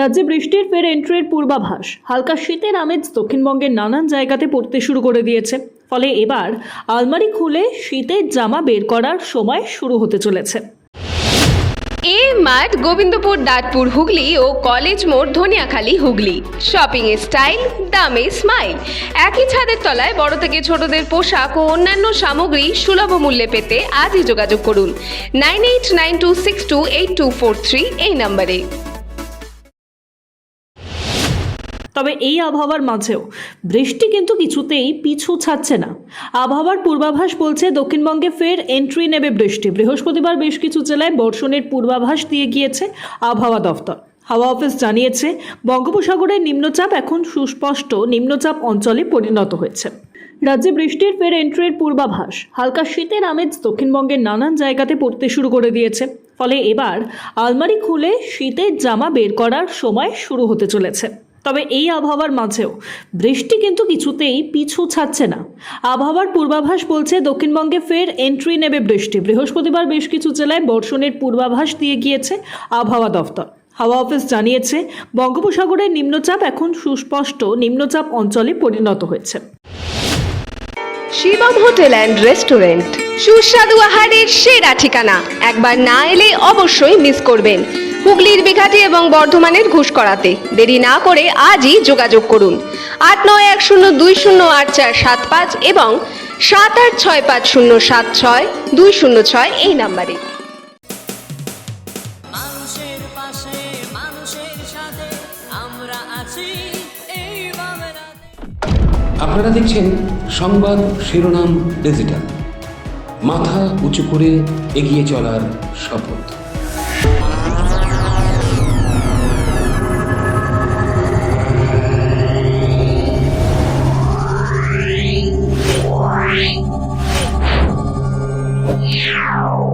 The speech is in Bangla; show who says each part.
Speaker 1: রাজ্যে বৃষ্টির ফের এন্ট্রির পূর্বাভাস। হালকা শীতের আমেজ দক্ষিণবঙ্গের নানান জায়গাতে পড়তে শুরু করে দিয়েছে। ফলে এবার আলমারি খুলে শীতের জামা বের করার সময় শুরু হতে চলেছে।
Speaker 2: এ মাঠ গোবিন্দপুর, দাঁতপুর, হুগলি ও কলেজ মোড় ধনিয়াখালী, হুগলি। শপিং এর স্টাইল দামে স্মাইল একই ছাদের তলায় বড় থেকে ছোটদের পোশাক ও অন্যান্য সামগ্রী সুলভ মূল্যে পেতে আজই যোগাযোগ করুন। Nine eight nine two six two eight two four three এই নম্বরে।
Speaker 1: তবে এই আবহাওয়ার মাঝেও বৃষ্টি কিন্তু কিছুতেই পিছু ছাড়ছে না। আবহাওয়ার পূর্বাভাস বলছে দক্ষিণবঙ্গে ফের এন্ট্রি নেবে বৃষ্টি। বৃহস্পতিবার বেশ কিছু জেলায় বর্ষণের পূর্বাভাস দিয়ে গিয়েছে আবহাওয়া দফতর। হাওয়া অফিস জানিয়েছে, বঙ্গোপসাগরের নিম্নচাপ এখন সুস্পষ্ট নিম্নচাপ অঞ্চলে পরিণত হয়েছে। রাজ্যে বৃষ্টির ফের এন্ট্রির পূর্বাভাস। হালকা শীতের আমেজ দক্ষিণবঙ্গের নানান জায়গাতে পড়তে শুরু করে দিয়েছে। ফলে এবার আলমারি খুলে শীতের জামা বের করার সময় শুরু হতে চলেছে। তবে এই আবহাওয়ার মাঝেও বৃষ্টি কিন্তু কিছুতেই পিছু ছাড়ছে না। আবহাওয়ার পূর্বাভাস বলছে দক্ষিণবঙ্গে ফের এন্ট্রি নেবে বৃষ্টি। বৃহস্পতিবার বেশ কিছু জেলায় বর্ষণের পূর্বাভাস দিয়ে গিয়েছে আবহাওয়া দফতর। হাওয়া অফিস জানিয়েছে, বঙ্গোপসাগরের নিম্নচাপ এখন সুস্পষ্ট, নিম্নচাপ অঞ্চলে পরিণত হয়েছে।
Speaker 2: Shivam hotel and restaurant. সুস্বাদু আহারের সেরা ঠিকানা। একবার না এলে অবশ্যই মিস করবেন। হুগলির বিঘাটি এবং বর্ধমানের ঘুষ করাতে দেরি না করে আজই যোগাযোগ করুন। আট নয় এক শূন্য দুই শূন্য আট চার সাত পাঁচ এবং সাত আট ছয় পাঁচ শূন্য সাত ছয় দুই শূন্য ছয় এই নাম্বারে।
Speaker 3: মানুষের পাশে মানুষের সাথে আমরা আছি এই
Speaker 4: আপনারা দেখছেন সংবাদ শিরোনাম ডিজিটাল। মাথা উঁচু করে এগিয়ে চলার শপথ।
Speaker 5: Yeah.